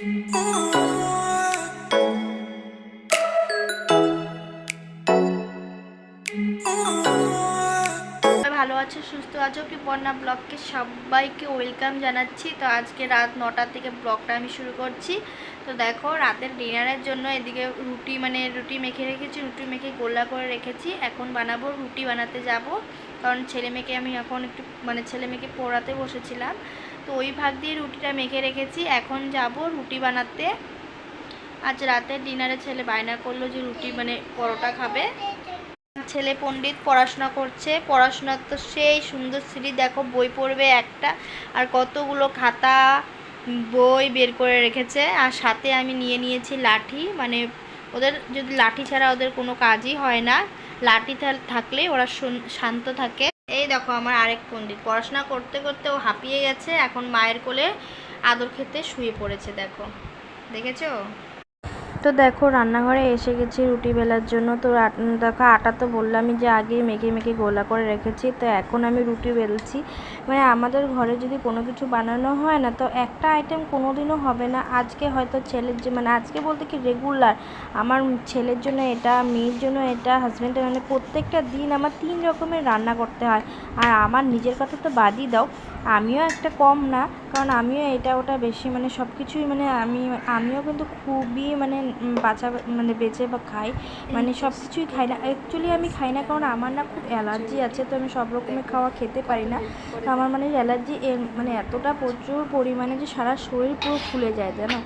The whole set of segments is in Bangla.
Oh. আছো, সুস্থ আছো? কি বন্যা ব্লগকে সবাইকে ওয়েলকাম জানাচ্ছি। তো আজকে রাত নটার থেকে ব্লগটা আমি শুরু করছি। তো দেখো, রাতের ডিনারের জন্য এদিকে রুটি মানে রুটি মেখে রেখেছি, রুটি মেখে গোল্লা করে রেখেছি। এখন বানাবো, রুটি বানাতে যাব। কারণ ছেলে মেয়েকে আমি এখন একটু মানে ছেলে মেয়েকে পড়াতে বসেছিলাম। তো ওই ভাগ দিয়ে রুটিটা মেখে রেখেছি। এখন যাব রুটি বানাতে। আজ রাতের ডিনারে ছেলে বায়না করল যে রুটি মানে পরোটা খাবে। ছেলে পণ্ডিত পড়াশোনা করছে। পড়াশোনার তো সেই সুন্দর সিঁড়ি, দেখো বই পড়বে একটা, আর কতগুলো খাতা বই বের করে রেখেছে। আর সাথে আমি নিয়ে নিয়েছি লাঠি মানে ওদের যদি লাঠি ছাড়া ওদের কোনো কাজই হয় না। লাঠি থাকলে ওরা শান্ত থাকে। এই দেখো আমার আরেক পণ্ডিত, পড়াশোনা করতে করতে ও হাঁপিয়ে গেছে, এখন মায়ের কোলে আদর খেতে শুয়ে পড়েছে, দেখো। দেখেছ? তো দেখো, রান্নাঘরে এসে গেছি রুটি বেলার জন্য। তো দেখো, আটা তো বললামই যে আগে মেখে মেখে গোলা করে রেখেছি। তো এখন আমি রুটি বেলছি। মানে আমাদের ঘরে যদি কোনো কিছু বানানো হয় না, তো একটা আইটেম কোনো দিনও হবে না। আজকে হয়তো ছেলের যে মানে আজকে বলতে কি রেগুলার আমার ছেলের জন্য এটা, মেয়ের জন্য এটা হাজব্যান্ডের মানে প্রত্যেকটা দিন আমার তিন রকমের রান্না করতে হয়। আর আমার নিজের কথা তো বাদই দাও। আমিও একটা কম না, কারণ আমিও এটা ওটা বেশি মানে সব কিছুই মানে আমি, আমিও কিন্তু খুবই মানে বাঁচা মানে বেঁচে বা খাই মানে সব কিছুই খাই না। অ্যাকচুয়ালি আমি খাই না, কারণ আমার না খুব অ্যালার্জি আছে, তো আমি সব রকমের খাওয়া খেতে পারি না। আমার মানে অ্যালার্জি মানে এতটা প্রচুর পরিমাণে যে সারা শরীর পুরো ফুলে যায়, জানো?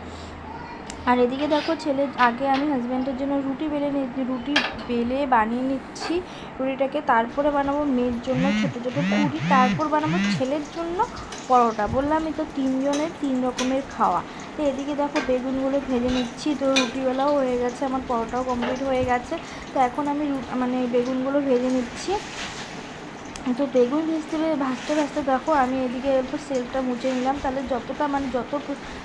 আর এদিকে দেখো ছেলে, আগে আমি হাজব্যান্ডের জন্য রুটি বেলে রুটি বেলে বানিয়ে নিচ্ছি। রুটিটাকে তারপরে বানাবো মেয়ের জন্য ছোটো ছোটো পুরি, তারপর বানাবো ছেলের জন্য পরোটা। বললামই তো তিনজনের তিন রকমের খাওয়া। তো এদিকে দেখো বেগুনগুলো ভেজে নিচ্ছি, তো রুটিবেলাও হয়ে গেছে, আমার পরোটাও কমপ্লিট হয়ে গেছে। তো এখন আমি মানে বেগুনগুলো ভেজে নিচ্ছি। তো বেগুন ভেজতে ভাজতে ভাজতে দেখো, আমি এদিকে একটু সেলটা মুছে নিলাম। তাহলে যতটা মানে যত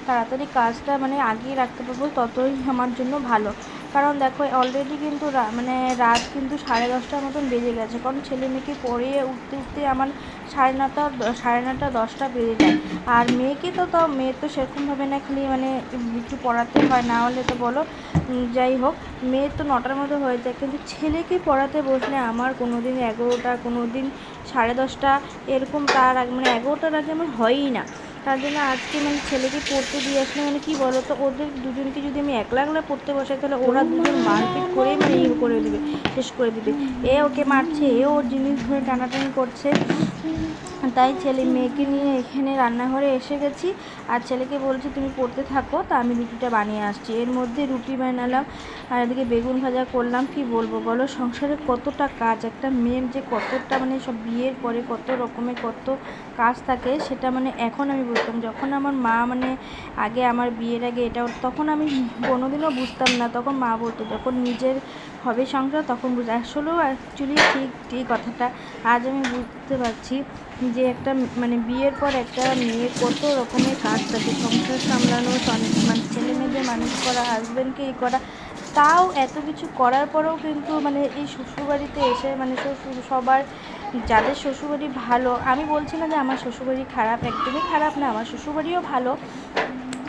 তাড়াতাড়ি কাজটা মানে আগিয়ে রাখতে পারব, ততই আমার জন্য ভালো। কারণ দেখো অলরেডি কিন্তু মানে রাত কিন্তু সাড়ে দশটার মতন বেজে গেছে। কারণ ছেলে মেয়েকে পড়িয়ে উঠতে উঠতে আমার সাড়ে নটা সাড়ে নটা, দশটা বেজে যায়। আর মেয়েকে তো তাও, মেয়ে তো সেরকমভাবে না, খালি মানে একটু পড়াতে হয়, না হলে তো বলো। যাই হোক, মেয়ে তো নটার মতো হয়ে যায়। কিন্তু ছেলেকে পড়াতে বসলে আমার কোনো দিন এগারোটা কোনো দিন সাড়ে দশটা, এরকম তার আগে মানে এগারোটার আগে আমার হয়ই না। তার জন্য আজকে মানে ছেলেকে পড়তে দিয়ে আসলে মানে কি বলো তো, ওদের দুজনকে যদি আমি একলা একলা পড়তে বসাই, তাহলে ওরা দুজন মারপিট করে মানে ইয়ে করে দেবে, শেষ করে দিবে। এ ওকে মারছে, এ ওর জিনিস ধরে টানাটানি করছে। তাই ছেলে মেয়েকে নিয়ে এখানে রান্নাঘরে এসে গেছি, আর ছেলেকে বলছি তুমি পড়তে থাকো, তা আমি রুটিটা বানিয়ে আসছি। এর মধ্যে রুটি বানালাম, আর এদিকে বেগুন ভাজা করলাম, কি বলব বলো? সংসারে কতটা কাজ, একটা মেয়ের যে কতটা মানে সব বিয়ের পরে কত রকমের কত কাজ থাকে, সেটা মানে এখন আমি বুঝতাম যখন আমার মা মানে আগে আমার বিয়ের আগে এটা তখন আমি কোনোদিনও বুঝতাম না, তখন মা বলতো, যখন নিজের হবে সংসার তখন বুঝ আসলেও অ্যাকচুয়ালি ঠিক এই কথাটা। আজ আমি বুঝতে পারছি যে একটা মানে বিয়ের পর একটা মেয়ের কত রকমের কাজ থাকে, সংসার সামলানো মানে ছেলে মেয়েদের মানুষ করা হাজব্যান্ডকে ই করা, তাও এত কিছু করার পরেও কিন্তু মানে এই শ্বশুরবাড়িতে এসে মানে শ্বশুর, সবার যাদের শ্বশুরবাড়ি ভালো, আমি বলছি না যে আমার শ্বশুরবাড়ি খারাপ, একদমই খারাপ না, আমার শ্বশুরবাড়িও ভালো।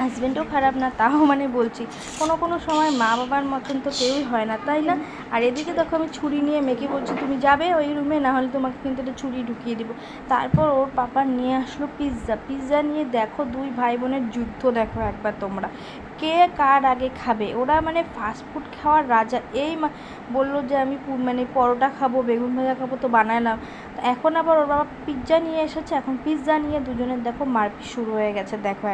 হাজব্যান্ডও খারাপ না, তাও মানে বলছি। কোনো কোনো সময় মা বাবার মতন তো কেউই হয় না, তাই না? আর এদিকে দেখো আমি ছুরি নিয়ে মেয়েকে বলছি, তুমি যাবে ওই রুমে না হলে তোমাকে কিন্তু একটা ছুরি ঢুকিয়ে দিব। তারপর ওর পাপা নিয়ে আসলো পিৎজা পিৎজা নিয়ে দেখো দুই ভাই বোনের যুদ্ধ দেখো একবার তোমরা। কে কার আগে খাবে? ওরা মানে ফাস্ট ফুড খাওয়ার রাজা। এই বলল যে আমি মানে পরোটা খাব, বেগুন ভাজা খাব তো বানালাম এখন আবার ওর বাবা পিৎজা নিয়ে এসেছে। এখন পিৎজা নিয়ে দুজনের দেখো মারপিট শুরু হয়ে গেছে, দেখো